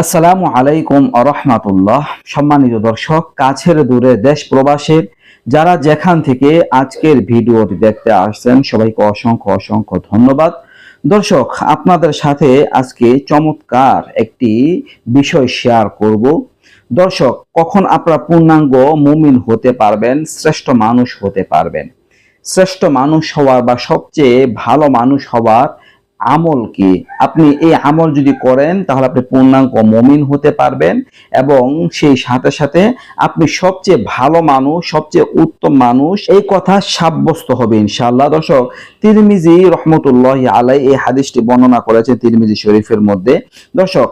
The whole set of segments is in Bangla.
আসসালামু আলাইকুম আরহামাতুল্লাহ সম্মানিত দর্শক, কাছের দূরে দেশ প্রবাসের যারা যেখান থেকে আজকের ভিডিওটি দেখতে আসছেন, সবাইকে অসংখ্য অসংখ্য ধন্যবাদ। দর্শক, আপনাদের সাথে আজকে চমৎকার একটি বিষয় শেয়ার করব। দর্শক, কখন আপনারা পূর্ণাঙ্গ মুমিন হতে পারবেন, শ্রেষ্ঠ মানুষ হতে পারবেন? শ্রেষ্ঠ মানুষ হওয়ার বা সবচেয়ে ভালো মানুষ হওয়ার আমল কি? আপনি এই আমল যদি করেন, তাহলে আপনি পূর্ণাঙ্গ মমিন হতে পারবেন এবং সেই সাথে সাথে আপনি সবচেয়ে ভালো মানুষ, সবচেয়ে উত্তম মানুষ, এই কথা সাব্যস্ত হবে ইনশাআল্লাহ। দর্শক, তিরমিজি রহমতুল্লাহ আলাই এই হাদিসটি বর্ণনা করেছে তিরমিজি শরীফের মধ্যে। দর্শক,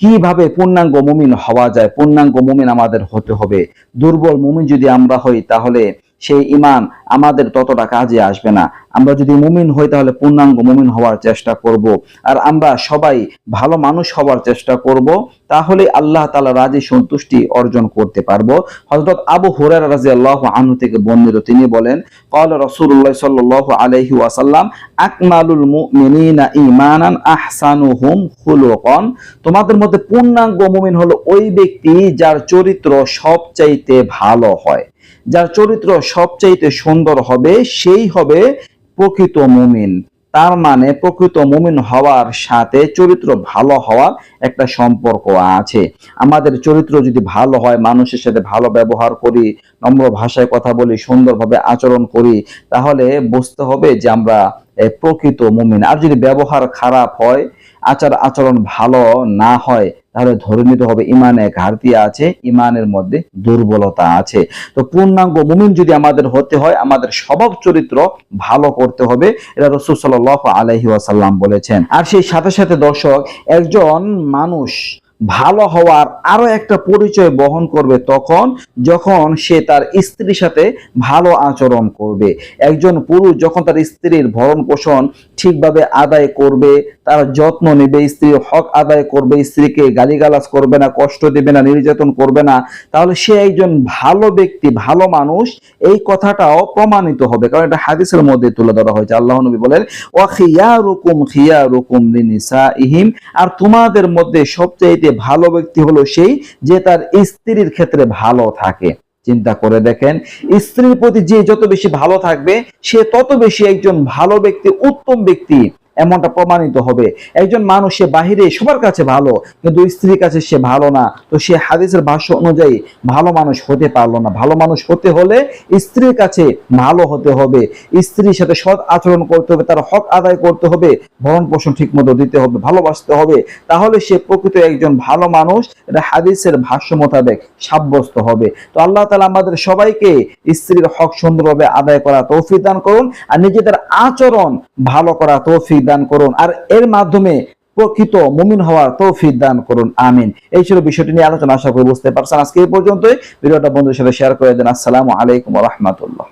কীভাবে পূর্ণাঙ্গ মুমিন হওয়া যায়? পূর্ণাঙ্গ মুমিন আমাদের হতে হবে। দুর্বল মুমিন যদি আমরা হই, তাহলে সেই ইমান আমাদের ততটা কাজে আসবে না। আমরা যদি মুমিন হই তাহলে পূর্ণাঙ্গ মুমিন হওয়ার চেষ্টা করব। আর আমরা সবাই ভালো মানুষ হওয়ার চেষ্টা করব, তাহলে আল্লাহ তালা রাজি সন্তুষ্টি অর্জন করতে পারব। হজরত আবু হুরার রাজি আল্লাহ আনু থেকে বন্ধিত তিনি বলেন কল রসুল্লাহ সাল আলহি ওয়াসাল্লাম, আকমালুল মুমিনা ইমানান আহসানু হুম হুলকন তোমাদের মধ্যে পূর্ণাঙ্গ মুমিন হলো ওই ব্যক্তি যার চরিত্র সবচাইতে ভালো হয়। যার চরিত্র সবচাইতে সুন্দর হবে, সেই হবে প্রকৃত মুমিন। তার মানে প্রকৃত মুমিন হওয়ার সাথে চরিত্র ভালো হওয়ার একটা সম্পর্ক আছে। আমাদের চরিত্র যদি ভালো হয়, মানুষের সাথে ভালো ব্যবহার করি, নম্র ভাষায় কথা বলি, সুন্দরভাবে আচরণ করি, তাহলে বুঝতে হবে যে আমরা প্রকৃত মুমিন। আর যদি ব্যবহার খারাপ হয় আচার আচরণ ভালো না হয় তাহলে ধরে নিতে হবে ইমানে ঘাটতি আছে, ইমানের মধ্যে দুর্বলতা আছে। তো পূর্ণাঙ্গ মুমিন যদি আমাদের হতে হয়, আমাদের স্বভাব চরিত্র ভালো করতে হবে, এটা রসুল সাল আলহি ওয়াসাল্লাম বলেছেন। আর সেই সাথে সাথে দর্শক, একজন মানুষ ভালো হওয়ার আরও একটা পরিচয় বহন করবে তখন যখন সে তার স্ত্রীর সাথে ভালো আচরণ করবে। একজন পুরুষ যখন তার স্ত্রীর ভরণ পোষণ ঠিকভাবে আদায় করবে, তার যত্ন নেবে, স্ত্রীর হক আদায় করবে, স্ত্রীকে গালিগালাজ করবে না, কষ্ট দেবে না, নির্যাতন করবে না, তাহলে সে একজন ভালো ব্যক্তি, ভালো মানুষ, এই কথাটাও প্রমাণিত হবে। কারণ এটা হাদিসের মধ্যে তুলে ধরা হয়েছে। আল্লাহ নবী বলেন, ওয়া খিয়ারুকুম খিয়ারুকুম লিনিসাইহিম। আর তোমাদের মধ্যে সবচাইতে ভালো ব্যক্তি হলো সেই যে তার স্ত্রীর ক্ষেত্রে ভালো থাকে। চিন্তা করে দেখেন, স্ত্রীর প্রতি যে যত বেশি ভালো থাকবে, সে তত বেশি একজন ভালো ব্যক্তি, উত্তম ব্যক্তি এমনটা প্রমাণিত হবে। একজন মানুষ সে বাহিরে সবার কাছে ভালো, কিন্তু স্ত্রীর কাছে সে ভালো না। তো সে হাদিসের ভাষ্য অনুযায়ী ভালো মানুষ হতে পারল না। ভালো মানুষ হতে হলে স্ত্রীর কাছে ভালো হতে হবে। স্ত্রীর সাথে সৎ আচরণ করতে হবে, তার হক আদায় করতে হবে, ভরণ পোষণ ঠিক মতো দিতে হবে, ভালোবাসতে হবে। তাহলে সে প্রকৃত একজন ভালো মানুষ, এটা হাদিসের ভাষ্য মোতাবেক সাব্যস্ত হবে। তো আল্লাহ তালা আমাদের সবাইকে স্ত্রীর হক সুন্দরভাবে আদায় করা তৌফিক দান করুন আর নিজেদের আচরণ ভালো করা তৌফিক দান করুন। আর এর মাধ্যমে প্রকৃত মুমিন হওয়ার তৌফিক দান করুন। আমিন। এই ছিল বিষয়টি নিয়ে আলোচনা। আশা করি বুঝতে পারছেন। আজকে এই পর্যন্তই। ভিডিওটা বন্ধুর সাথে শেয়ার করে দেন। আসসালামু আলাইকুম রহমতুল্লাহ।